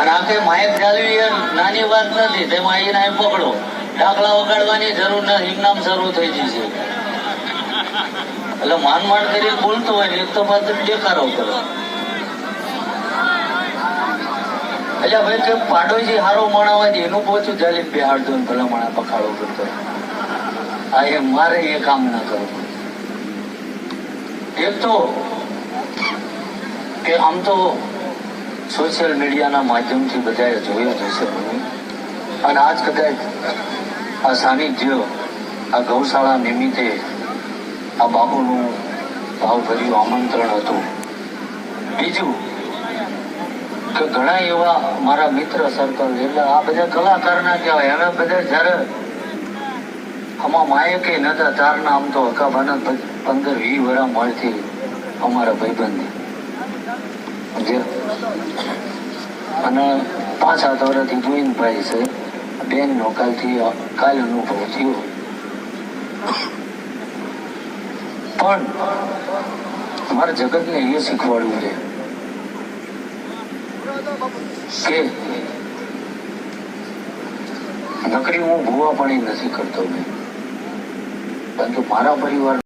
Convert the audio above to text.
અને આ કઈ માયક ચાલવી એ નાની વાત નથી, તેમાં એને અહીં પકડો. ડાકલા વગાડવાની જરૂર નથી ઇનામ શરૂ થઈ જશે એટલે માન માન કરીને બોલતો હોય ને, એક તો પાછો દેખાડો કરો એટલે ભાઈ કે પાડોશી હારો માણવા દે એનું પોચું ચાલી બેહાડતો ને ભલા માણા પખાડો કરતો આ એ મારે એ કામ ના કરવું એક તો કે આમ તો સોશિયલ મીડિયાના માધ્યમથી બધાએ જોયું જ હશે અને આજ કદાચ આ સાનિધ્ય, આ ગૌશાળા નિમિત્તે આ બાપુનું ભાવભર્યું આમંત્રણ હતું. બીજું કે ઘણા એવા મારા મિત્ર સર્કલ એટલે આ બધા કલાકારના કહેવાય. હવે બધા જ્યારે આમાં માયકે નતા, તારના આમ તો હકાભાના પંદર વી વરા મળતી અમારા ભાઈબંધ. અને પાંચ સાત વર્ષથી જોઈને ભાઈ છે. બેન નો કાલથી, કાલ અનુભવ થયો. પણ મારે જગતને એ શીખવાડવું છે કે નકરી હું ભૂવા પણ નથી કરતો મેં. પરંતુ મારા પરિવાર